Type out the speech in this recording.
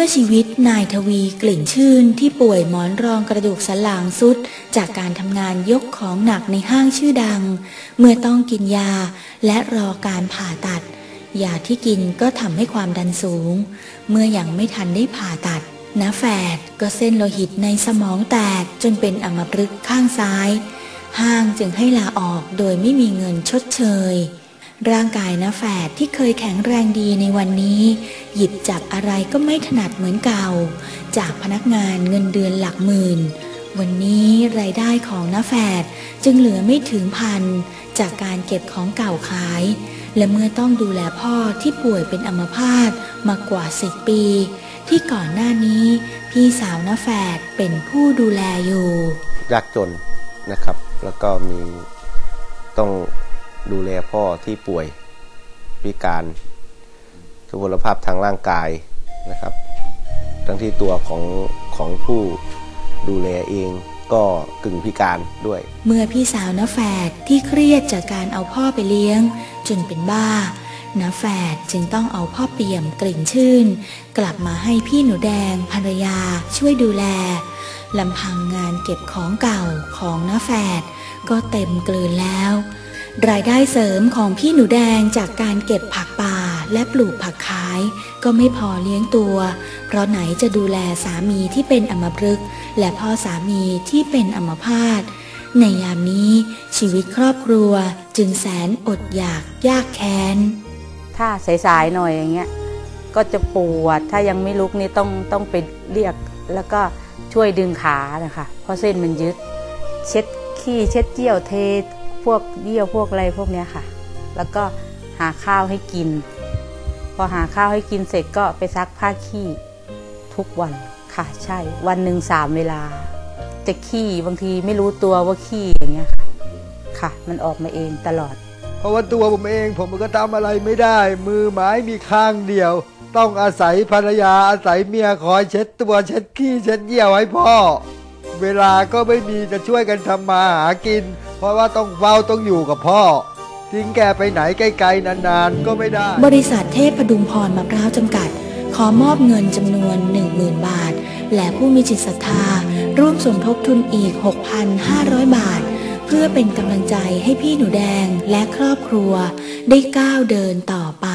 มื่อชีวิตนายทวีกลิ่นชื่นที่ป่วยหมอนรองกระดูกสันหลังสุด จากการทำงานยกของหนักในห้างชื่อดัง เมื่อต้องกินยาและรอการผ่าตัด ยาที่กินก็ทำให้ความดันสูง เมื่ออยังไม่ทันได้ผ่าตัดนาแฝดก็เส้นโลหิตในสมองแตกจนเป็นอัมพฤกษ์ข้างซ้าย ห้างจึงให้ลาออกโดยไม่มีเงินชดเชย ร่างกายนาแฝดที่เคยแข็งแรงดีในวันนี้ หยิบจับอะไรก็ไม่ถนัดเหมือนเก่า จากพนักงานเงินเดือนหลักหมื่น วันนี้รายได้ของน้าแฝดจึงเหลือไม่ถึงพัน จากการเก็บของเก่าขาย และเมื่อต้องดูแลพ่อที่ป่วยเป็นอัมพาตมากว่าสิบปี ที่ก่อนหน้านี้ พี่สาวน้าแฝดเป็นผู้ดูแลอยู่ยากจนนะครับ แล้วก็มีต้อง ดูแลพ่อที่ป่วยพิการทุพพลภาพทางร่างกายนะครับ ทั้งที่ตัวของของผู้ดูแลเองก็กึ่งพิการด้วย เมื่อพี่สาวน้าแฝดที่เครียดจากการเอาพ่อไปเลี้ยง จนเป็นบ้าน้าแฝดจึงต้องเอาพ่อเปี่ยมกลิ่นชื่น กลับมาให้พี่หนูแดงภรรยาช่วยดูแลลำพังงานเก็บของเก่าของน้าแฝดก็เต็มเกลืนแล้ว รายได้เสริมของพี่หนูแดงจากการเก็บผักป่าและปลูกผักขาย ก็ไม่พอเลี้ยงตัว เพราะไหนจะดูแลสามีที่เป็นอมพฤกษ์และพ่อสามีที่เป็นอมพาตในยามนี้ชีวิตครอบครัวจึงแสนอดอยากยากแค้น ถ้าสายๆหน่อยอย่างเงี้ยก็จะปวดถ้ายังไม่ลุกนี่ต้องต้องไปเรียก แล้วก็ช่วยดึงขานะคะเพราะเส้นมันยึด เช็ดขี้เช็ดเจี้ยวเท พวกเยี่ยวพวกอะไรพวกเนี้ยค่ะ แล้วก็หาข้าวให้กิน พอหาข้าวให้กินเสร็จก็ไปซักผ้าขี้ทุกวันค่ะใช่ วันหนึ่งสามเวลาจะขี้บางทีไม่รู้ตัวว่าขี้อย่างเงี้ยค่ะค่ะ มันออกมาเองตลอด เพราะว่าตัวผมเองผมก็ทำอะไรไม่ได้ มือไม้มีข้างเดียว ต้องอาศัยภรรยาอาศัยเมียคอยเช็ดตัวเช็ดขี้เช็ดเยี่ยวให้พ่อ เวลาก็ไม่มีจะช่วยกันทำมาหากิน เพราะว่าต้องเฝ้าต้องอยู่กับพ่อ ทิ้งแกไปไหนไกลๆนานๆ ก็ไม่ได้ บริษัทเทพพดุงพรมะพร้าวจำกัด ขอมอบเงินจำนวน 10,000 บาท และผู้มีจิตศรัทธา ร่วมสมทบทุนอีก 6,500 บาท เพื่อเป็นกำลังใจให้พี่หนูแดงและครอบครัวได้ก้าวเดินต่อไป